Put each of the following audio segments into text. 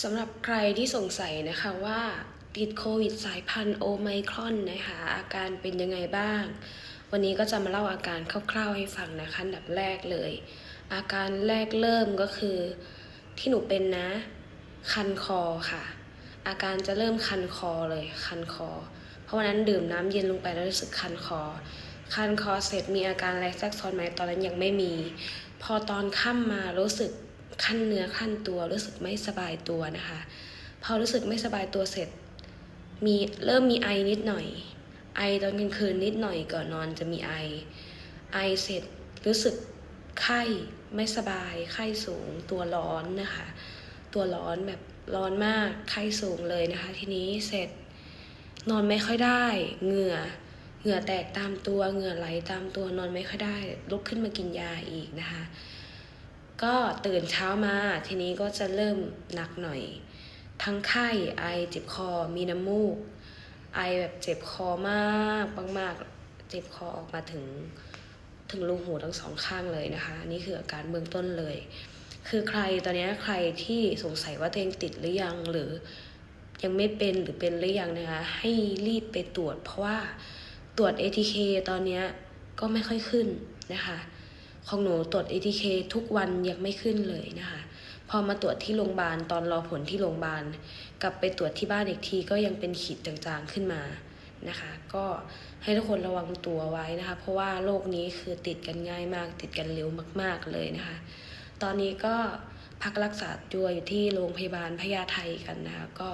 สำหรับใครที่สงสัยนะคะว่าติดโควิดสายพันธุ์โอไมครอนนะคะอาการเป็นยังไงบ้าง วันนี้ก็จะมาเล่าอาการคร่าวๆให้ฟังนะคะอันดับแรกเลย อาการแรกเริ่มก็คือที่หนูเป็นนะ คันคอค่ะ อาการจะเริ่มคันคอเลยคันคอ เพราะวันนั้นดื่มน้ำเย็นลงไปแล้วรู้สึกคันคอ คันคอเสร็จมีอาการแรกแทรกซ้อนไหมตอนนั้นยังไม่มี พอตอนค่ำมารู้สึก ขั้นเนื้อขั้นตัวรู้สึกไม่สบายตัวนะคะ พอรู้สึกไม่สบายตัวเสร็จ มีเริ่มมีไอนิดหน่อย ไอตอนกลางคืนนิดหน่อยก่อนนอนจะมีไอ ไอเสร็จรู้สึกไข้ไม่สบาย ไข้สูง ตัวร้อนนะคะ ตัวร้อนแบบร้อนมากไข้สูงเลยนะคะ ทีนี้เสร็จ นอนไม่ค่อยได้เหงื่อเหงื่อแตกตามตัวเหงื่อไหลตามตัวนอนไม่ค่อยได้ ลุกขึ้นมากินยาอีกนะคะ ก็ตื่นเช้ามาทีนี้ก็จะเริ่มหนักหน่อย ทั้งไข้ไอเจ็บคอมีน้ำมูก ไอแบบเจ็บคอมากมากๆเจ็บคอออกมาถึงถึงรูหูทั้งสองข้างเลยนะคะ นี่คืออาการเบื้องต้นเลย คือใครตอนนี้ใครที่สงสัยว่าตัวเองติดหรือยังหรือยังไม่เป็นหรือเป็นหรือยังนะคะ ให้รีบไปตรวจ เพราะว่าตรวจ ATK ตอนนี้ก็ไม่ค่อยขึ้นนะคะ ของหนูตรวจ ATK ทุกวันยังไม่ขึ้นเลยนะคะ พอมาตรวจที่โรงพยาบาลตอนรอผลที่โรงพยาบาล กลับไปตรวจที่บ้านอีกทีก็ยังเป็นขีดจางๆขึ้นมานะคะ ก็ให้ทุกคนระวังตัวไว้นะคะ เพราะว่าโรคนี้คือติดกันง่ายมาก ติดกันเร็วมาก ๆเลยนะคะ ตอนนี้ก็พักรักษาตัวอยู่ที่โรงพยาบาลพญาไทกันนะคะก็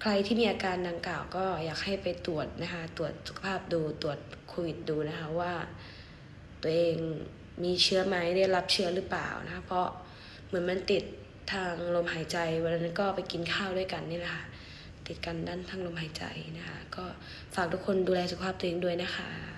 ใครที่มีอาการดังกล่าวก็อยากให้ไปตรวจนะคะ ตรวจสุขภาพดูตรวจโควิดดูนะคะว่า ตัวเองมีเชื้อไหมได้รับเชื้อหรือเปล่านะคะเพราะเหมือนมันติดทางลมหายใจวันนั้นก็ไปกินข้าวด้วยกันนี่แหละค่ะติดกันด้านทางลมหายใจนะคะ ก็ฝากทุกคนดูแลสุขภาพตัวเองด้วยนะคะ